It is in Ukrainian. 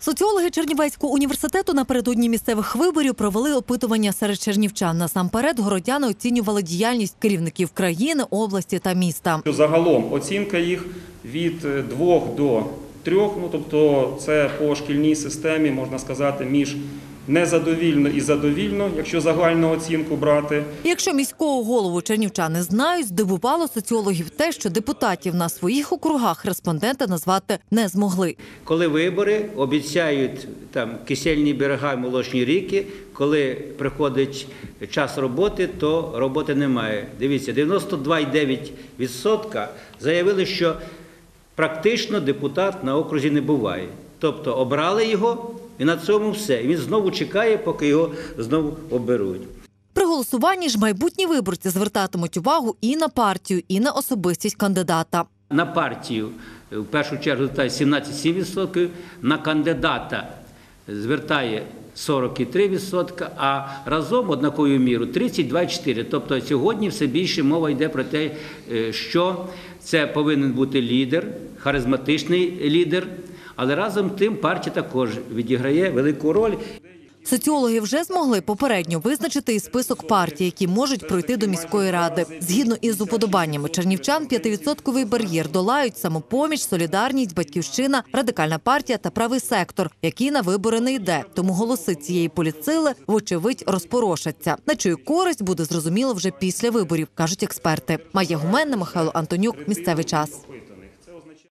Соціологи Чернівецького університету напередодні місцевих виборів провели опитування серед чернівчан. Насамперед городяни оцінювали діяльність керівників країни, області та міста. Загалом оцінка їх від двох до трьох. ну тобто це по шкільній системі, можна сказати, між незадовільно і задовільно, якщо загальну оцінку брати. Якщо міського голову чернівчани знають, здивувало соціологів те, що депутатів на своїх округах респонденти назвати не змогли. Коли вибори обіцяють там кисельні берега, молочні ріки, коли приходить час роботи, то роботи немає. Дивіться, 92,9% заявили, що практично депутат на окрузі не буває. Тобто обрали його і на цьому все. І він знову чекає, поки його знову оберуть. При голосуванні ж майбутні виборці звертатимуть увагу і на партію, і на особистість кандидата. На партію в першу чергу звертає 17,7%, на кандидата звертає 43%, а разом однаковою мірою 32,4%. Тобто сьогодні все більше мова йде про те, е, що це повинен бути лідер, харизматичний лідер, але разом тим партія також відіграє велику роль. Соціологи вже змогли попередньо визначити і список партій, які можуть пройти до міської ради. Згідно із уподобаннями чернівчан, 5% бар'єр долають самопоміч, солідарність, батьківщина, радикальна партія та правий сектор, який на вибори не йде. Тому голоси цієї політсили, вочевидь, розпорошаться. На чию користь буде зрозуміло вже після виборів, кажуть експерти. Майя Гуменна, Михайло Антонюк. Місцевий час.